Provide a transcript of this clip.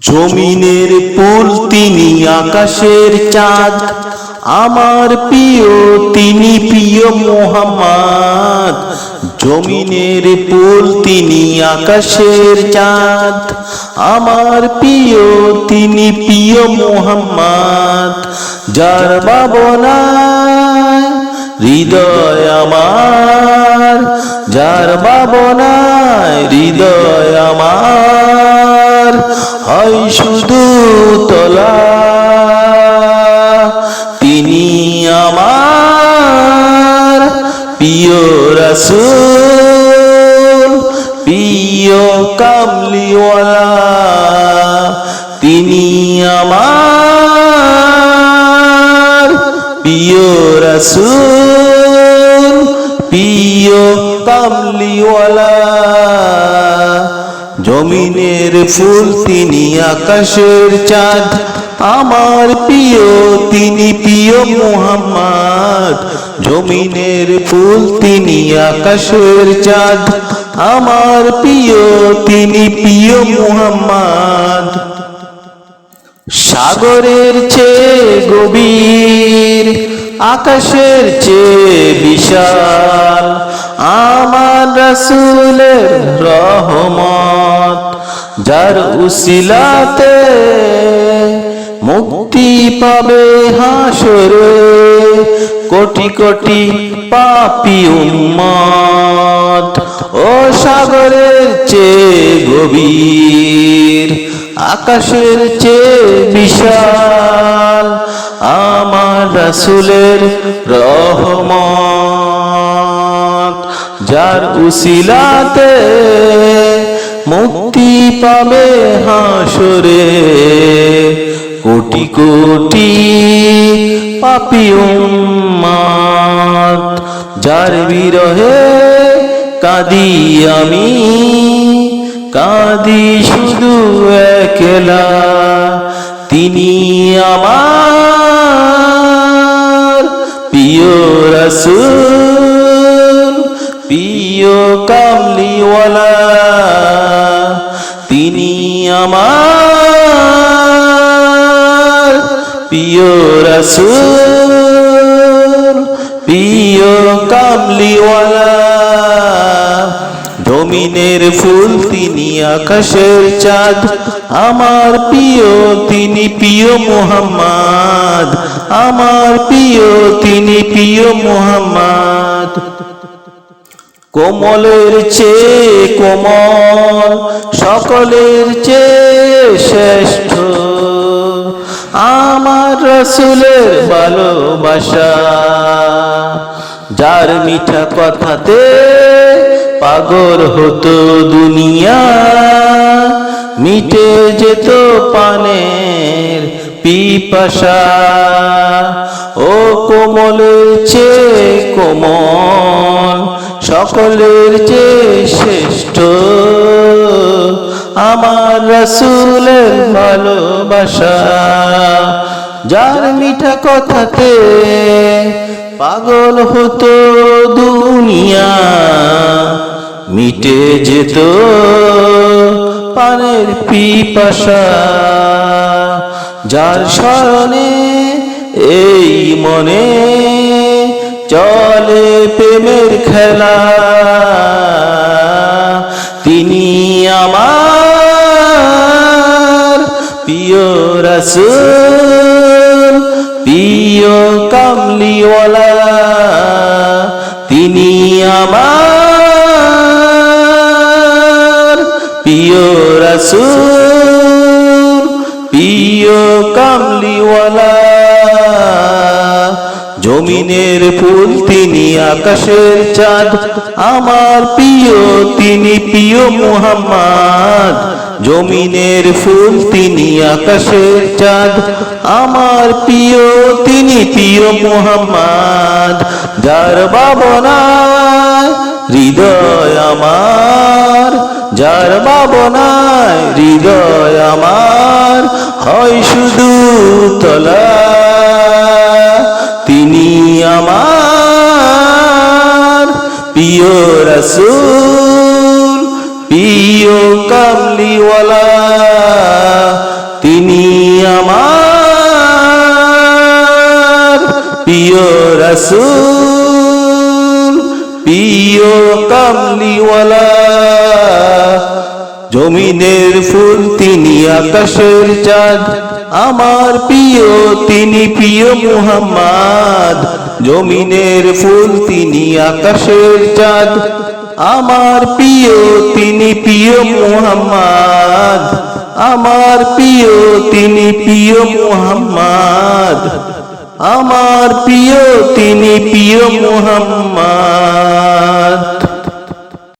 জমিনের পুল তিনি আকাশের চাঁদ। আমার প্রিয়, তিনি প্রিয় মোহাম্মদ। জমিনের পুল তিনি আকাশের চাঁদ। আমার প্রিয়, তিনি প্রিয় মোহাম্মদ। যার বাবনায় হৃদয় আমার। যার বাবনায় হৃদয় আমার। তোলা তিনি আমার প্রিয় রসুল প্রিয় কামলিওয়ালা। তিনি আমার প্রিয় রসুল প্রিয় কামলিওয়ালা। জমিনের ফুল তিনি আকাশের চাঁদ। আমার প্রিয়, তিনি প্রিয় মোহাম্মদ। জমিনের ফুল তিনি আকাশের চাঁদ। আমার প্রিয়, তিনি প্রিয় মোহাম্মদ। সাগরের চেয়ে গভীর, আকাশের চেয়ে বিশাল। আমার রসুলের রহমত, যার উসিলাতে মুক্তি পাবে হাসরে, কোটি কোটি পাপি উম্মত ও সাগরের চেয়ে গভীর, আকাশের চেয়ে বিশাল আমার রাসুলের রহমত। যার উসিলাতে মুক্তি পাবে হাসরে, কোটি কোটি পাপি উম্মত যার বিরহে কাঁদি আমি, কাঁদি শুধু একলা, তিনি আমার প্রিয় রসুল। কামলিওয়ালা তিনি আমার প্রিয় রসুল, প্রিয় কামলিওয়ালা জমিনের ফুল তিনি আকাশের চাঁদ, আমার প্রিয় তিনি প্রিয় মোহাম্মদ, আমার প্রিয় তিনি প্রিয় মোহাম্মদ। কোমলের চেয়ে কোমল, সকলের চেয়ে শ্রেষ্ঠ। আমার রসুলের ভালোবাসা, যার মিঠা কথাতে পাগল হতো দুনিয়া, মিটে যেত পানের পিপাসা। ও কোমলের চেয়ে কোমল সকলের চেয়ে শ্রেষ্ঠ। আমার রসুলের ভালোবাসা। যার মিঠা কথাতে পাগল হতো দুনিয়া, মিটে যেত পানের পিপাসা। যার স্মরণে এই মনে চলে প্রেমের খেলা। তিনি আমার প্রিয় রসুল, প্রিয় কামলিওয়ালা। তিনি আমার প্রিয় রসুল, প্রিয় কামলিওয়ালা। জমিনের ফুল তিনি আকাশের চাঁদ, আমার প্রিয় তিনি প্রিয় মুহাম্মদ। জমিনের ফুল তিনি আকাশের চাঁদ, আমার প্রিয় তিনি প্রিয় মুহাম্মদ। যার বাবনায় হৃদয় আমার, যার বাবনায় হৃদয় আমার, হয় শুধু তলা রসুল পিও কামলিওয়ালা তিনি আমার পিও রসুল পিও কামলিওয়ালা জমিনের ফুল তিনি, আকাশের চাঁদ, আমার প্রিয়, তিনি প্রিয় মুহাম্মদ। জমিনের ফুল তিনি আকাশের চাঁদ, আমার প্রিয় তিনি প্রিয় মোহাম্মদ, আমার প্রিয় তিনি প্রিয় মোহাম্মদ, আমার প্রিয় তিনি প্রিয় মুহাম্মদ।